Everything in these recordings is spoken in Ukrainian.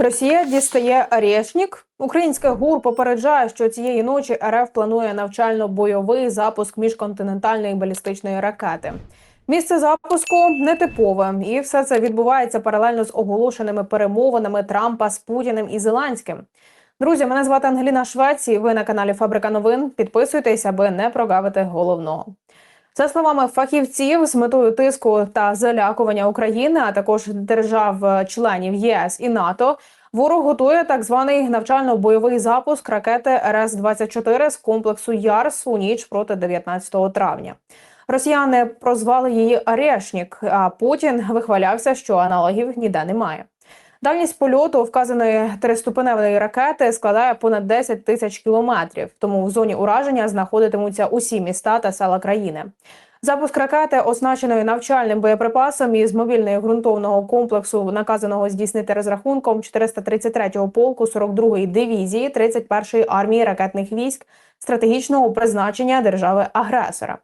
Росія дістає Арєшнік. Українське ГУР попереджає, що цієї ночі РФ планує навчально-бойовий запуск міжконтинентальної балістичної ракети. Місце запуску нетипове, і все це відбувається паралельно з оголошеними перемовинами Трампа з Путіним і Зеленським. Друзі, мене звати Ангеліна Швець. і Ви на каналі Фабрика новин. Підписуйтесь, аби не прогавити головного. За словами фахівців, з метою тиску та залякування України, а також держав-членів ЄС і НАТО, ворог готує так званий навчально-бойовий запуск ракети РС 24 з комплексу ЯРС у ніч проти 19 травня. Росіяни прозвали її Арешнік, а Путін вихвалявся, що аналогів ніде немає. Дальність польоту вказаної триступеневої ракети складає понад 10 тисяч кілометрів. Тому в зоні ураження знаходитимуться усі міста та села країни. Запуск ракети, оснащеної навчальним боєприпасом із мобільного ґрунтовного комплексу, наказаного здійснити розрахунком 433-го полку 42-ї дивізії 31-ї армії ракетних військ стратегічного призначення держави-агресора.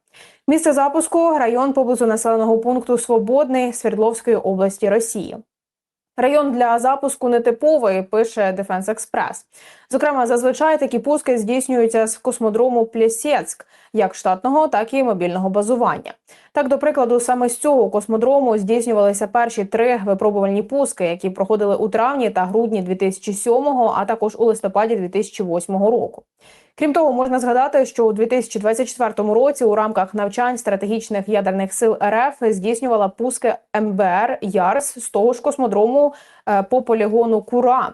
Місце запуску район поблизу населеного пункту Свободний Свердловської області Росії. Район для запуску нетиповий, пише Defense Express. Зокрема, зазвичай такі пуски здійснюються з космодрому Плєсєцьк, як штатного, так і мобільного базування. Так, до прикладу, саме з цього космодрому здійснювалися перші три випробувальні пуски, які проходили у травні та грудні 2007, а також у листопаді 2008 року. Крім того, можна згадати, що у 2024 році у рамках навчань стратегічних ядерних сил РФ здійснювала пуски МБР ЯРС з того ж космодрому е, по полігону Кура.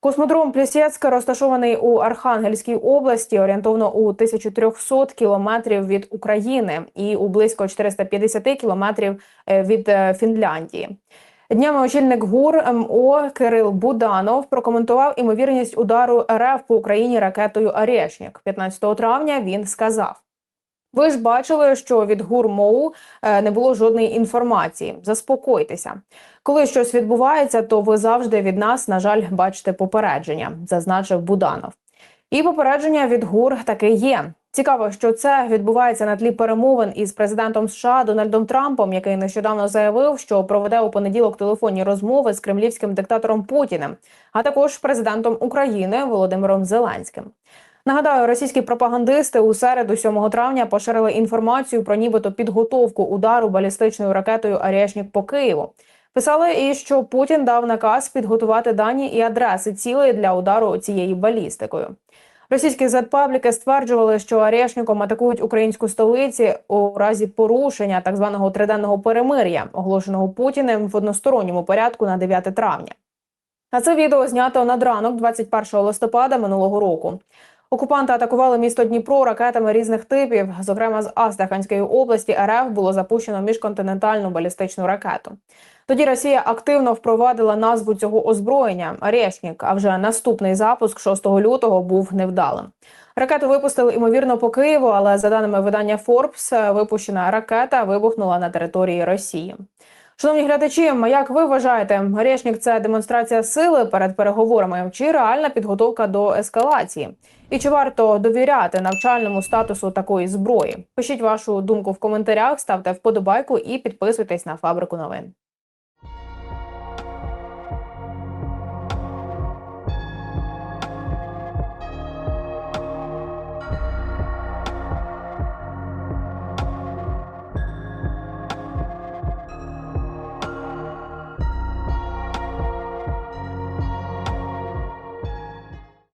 Космодром Плісєцька розташований у Архангельській області, орієнтовно у 1300 кілометрів від України і у близько 450 кілометрів е, від е, Фінляндії. Днями очільник ГУР МО Кирил Буданов прокоментував імовірність удару РФ по Україні ракетою Арєшнік. 15 травня він сказав. Ви ж бачили, що від ГУР МОУ е, не було жодної інформації. Заспокойтеся, коли щось відбувається, то ви завжди від нас, на жаль, бачите попередження, зазначив Буданов. І попередження від ГУР таки є. Цікаво, що це відбувається на тлі перемовин із президентом США Дональдом Трампом, який нещодавно заявив, що проведе у понеділок телефонні розмови з кремлівським диктатором Путіним, а також президентом України Володимиром Зеленським. Нагадаю, російські пропагандисти у середу 7 травня поширили інформацію про нібито підготовку удару балістичною ракетою Арєшнік по Києву. Писали і що Путін дав наказ підготувати дані і адреси цілей для удару цією балістикою. Російські зетпабліки стверджували, що Арешником атакують українську столицю у разі порушення так званого триденного перемир'я, оголошеного Путіним в односторонньому порядку на 9 травня. А це відео знято над ранок 21 листопада минулого року. Окупанти атакували місто Дніпро ракетами різних типів. Зокрема, з Астраханської області РФ було запущено міжконтинентальну балістичну ракету. Тоді Росія активно впровадила назву цього озброєння Арешнік. А вже наступний запуск 6 лютого був невдалим. Ракету випустили ймовірно по Києву, але за даними видання Forbes, випущена ракета вибухнула на території Росії. Шановні глядачі, як ви вважаєте, Орешнік – це демонстрація сили перед переговорами чи реальна підготовка до ескалації? І чи варто довіряти навчальному статусу такої зброї? Пишіть вашу думку в коментарях, ставте вподобайку і підписуйтесь на фабрику новин.